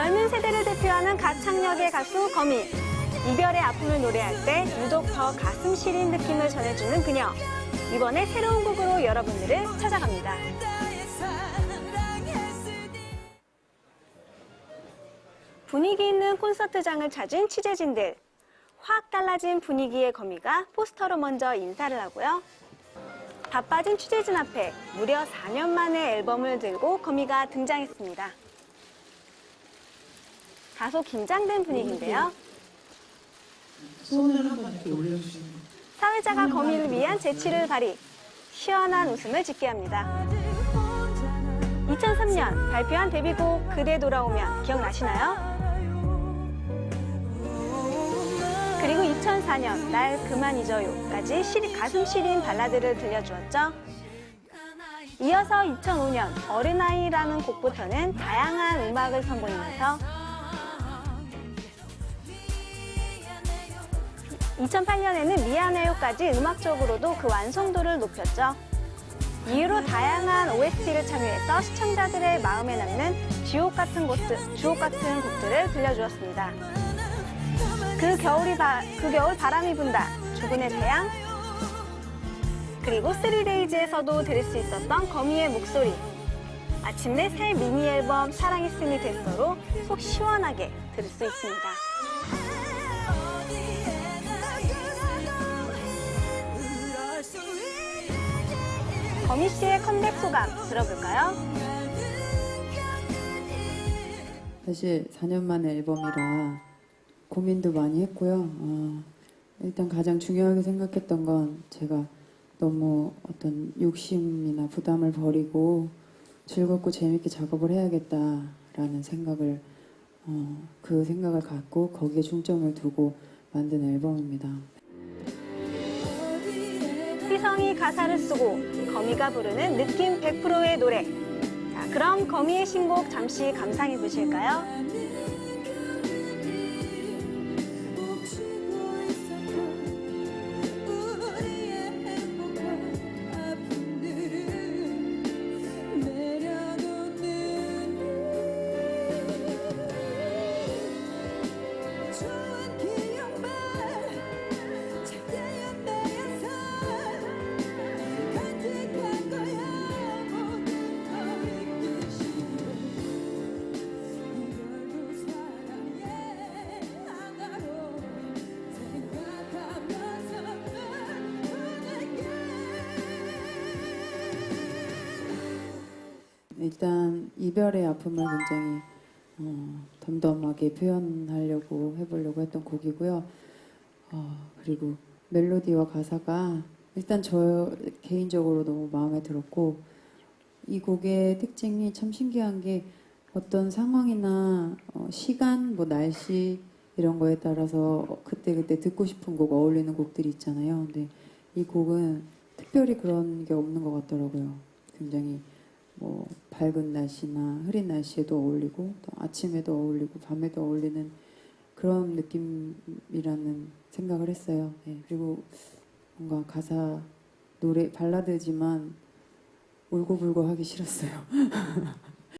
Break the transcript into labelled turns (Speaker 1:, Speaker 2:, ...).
Speaker 1: 젊은 세대를 대표하는 가창력의 가수 거미. 이별의 아픔을 노래할 때 유독 더 가슴 시린 느낌을 전해주는 그녀. 이번에 새로운 곡으로 여러분들을 찾아갑니다. 분위기 있는 콘서트장을 찾은 취재진들. 확 달라진 분위기의 거미가 포스터로 먼저 인사를 하고요. 바빠진 취재진 앞에 무려 4년 만에 앨범을 들고 거미가 등장했습니다. 다소 긴장된 분위기인데요.
Speaker 2: 손을 한번 이렇게 올려주시면
Speaker 1: 사회자가 거미를 위한 재치를 발휘, 시원한 웃음을 짓게 합니다. 2003년 발표한 데뷔곡 그대 돌아오면 기억나시나요? 그리고 2004년 날 그만 잊어요까지 시리, 가슴 시린 발라드를 들려주었죠. 이어서 2005년 어린아이라는 곡부터는 다양한 음악을 선보이면서 2008년에는 미안해요까지 음악적으로도 그 완성도를 높였죠. 이후로 다양한 OST를 참여해서 시청자들의 마음에 남는 주옥 같은 곡들, 주옥 같은 곡들을 들려주었습니다. 그 겨울이 바, 그 겨울 바람이 분다, 죽은의 태양, 그리고 3데이즈에서도 들을 수 있었던 거미의 목소리. 아침내 새 미니 앨범 사랑했으니 됐어로 속 시원하게 들을 수 있습니다. 거미 씨의 컴백 소감 들어볼까요?
Speaker 3: 사실 4년 만에 앨범이라 고민도 많이 했고요. 어, 일단 가장 중요하게 생각했던 건 제가 너무 어떤 욕심이나 부담을 버리고 즐겁고 재밌게 작업을 해야겠다라는 생각을 어, 그 생각을 갖고 거기에 중점을 두고 만든 앨범입니다.
Speaker 1: 휘성이 가사를 쓰고 거미가 부르는 느낌 100%의 노래. 자, 그럼 거미의 신곡 잠시 감상해 보실까요?
Speaker 3: 일단 이별의 아픔을 굉장히 어, 덤덤하게 표현하려고 해보려고 했던 곡이고요. 어, 그리고 멜로디와 가사가 일단 저 개인적으로 너무 마음에 들었고 이 곡의 특징이 참 신기한 게 어떤 상황이나 어, 시간, 뭐 날씨 이런 거에 따라서 그때 그때 듣고 싶은 곡 어울리는 곡들이 있잖아요. 근데 이 곡은 특별히 그런 게 없는 것 같더라고요. 굉장히 뭐 밝은 날씨나 흐린 날씨에도 어울리고 또 아침에도 어울리고 밤에도 어울리는 그런 느낌이라는 생각을 했어요. 네, 그리고 뭔가 가사 노래 발라드지만 울고불고 하기 싫었어요.